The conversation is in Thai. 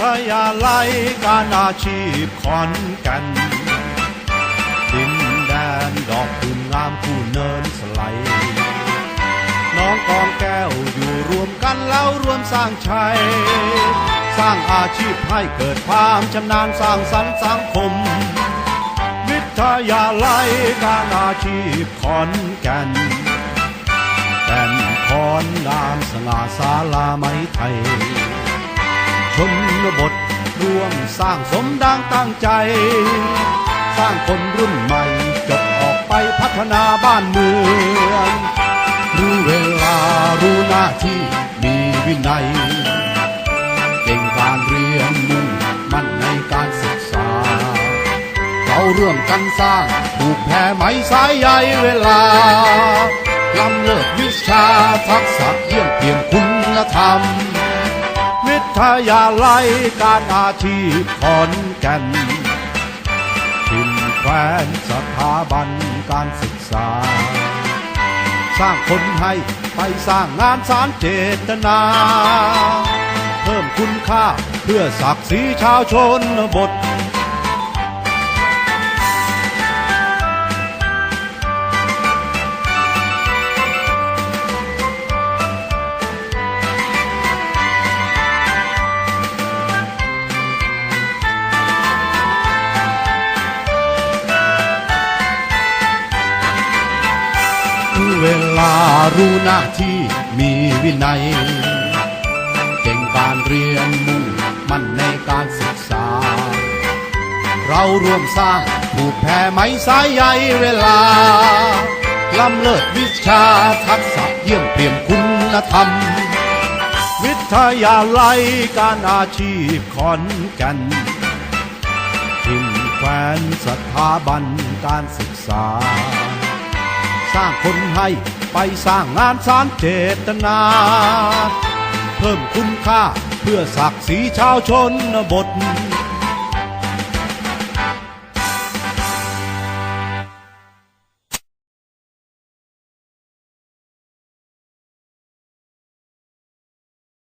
ทยาลัยการอาชีพขอนแก่นดินแดนดอกคุณงามคู่เนินสไลน้องกองแก้วอยู่รวมกันแล้วรวมสร้างชัย สร้างอาชีพให้เกิดความชำนาญสร้างสรรค์สังคม วิทยาลัยการอาชีพขอนแก่นแก่นคอนนามสง่าสาลาไม้ไทย ชนบทร่วมสร้างสมดังตั้งใจ สร้างคนรุ่นใหม่จบออกไปพัฒนาบ้านเมืองรู้เวลารู้หน้าที่มีวินัยเก่งการเรียนมุ่งมั่นในการศึกษาเราร่วมกันสร้างผูกแผ่ไหมสายใยเวลาล้ำเลิศวิชาทักษะเยี่ยมเพียงคุณธรรม วิทยาลัยการอาชีพขอนแก่นทิมแควนสถาบันการศึกษา สร้างคนให้ไปสร้างงานสารเจตนา เพิ่มคุณค่าเพื่อศักดิ์ศรีชาวชนบท ลารู้หน้าที่มีวินัย เก่งการเรียนมุ่งมั่นในการศึกษา เราร่วมสร้างผูกแผ่ไหมสายใยเวลาล้ำเลิศวิชาทักษะเยี่ยมเปี่ยมคุณธรรม วิทยาลัยการอาชีพขอนแก่นทิมแควนสถาบันการศึกษา สร้างคนให้ไปสร้างงานสารเจตนา เพิ่มคุณค่าเพื่อศักดิ์ศรีชาวชนบท